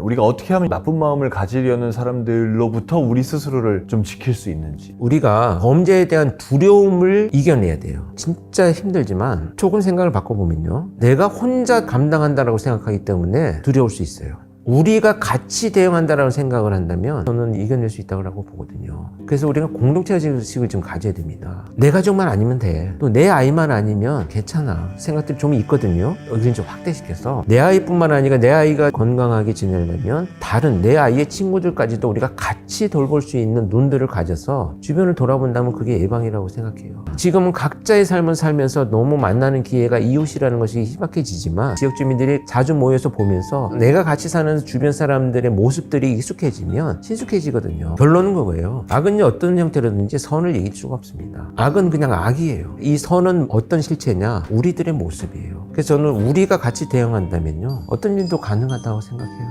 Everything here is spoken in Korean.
우리가 어떻게 하면 나쁜 마음을 가지려는 사람들로부터 우리 스스로를 좀 지킬 수 있는지. 우리가 범죄에 대한 두려움을 이겨내야 돼요. 진짜 힘들지만 조금 생각을 바꿔보면요. 내가 혼자 감당한다라고 생각하기 때문에 두려울 수 있어요. 우리가 같이 대응한다라고 생각을 한다면 저는 이겨낼 수 있다고 보거든요. 그래서 우리가 공동체 의식을 좀 가져야 됩니다. 내 가족만 아니면 돼. 또 내 아이만 아니면 괜찮아. 생각들이 좀 있거든요. 여기는 좀 확대시켜서 내 아이뿐만 아니라 내 아이가 건강하게 지내려면 다른 내 아이의 친구들까지도 우리가 같이 돌볼 수 있는 눈들을 가져서 주변을 돌아본다면 그게 예방이라고 생각해요. 지금은 각자의 삶을 살면서 너무 만나는 기회가 이웃이라는 것이 희박해지지만 지역 주민들이 자주 모여서 보면서 내가 같이 사는 주변 사람들의 모습들이 익숙해지면 친숙해지거든요. 결론은 그거예요. 악은요 어떤 형태로든지 선을 이길 수가 없습니다. 악은 그냥 악이에요. 이 선은 어떤 실체냐? 우리들의 모습이에요. 그래서 저는 우리가 같이 대응한다면요 어떤 일도 가능하다고 생각해요.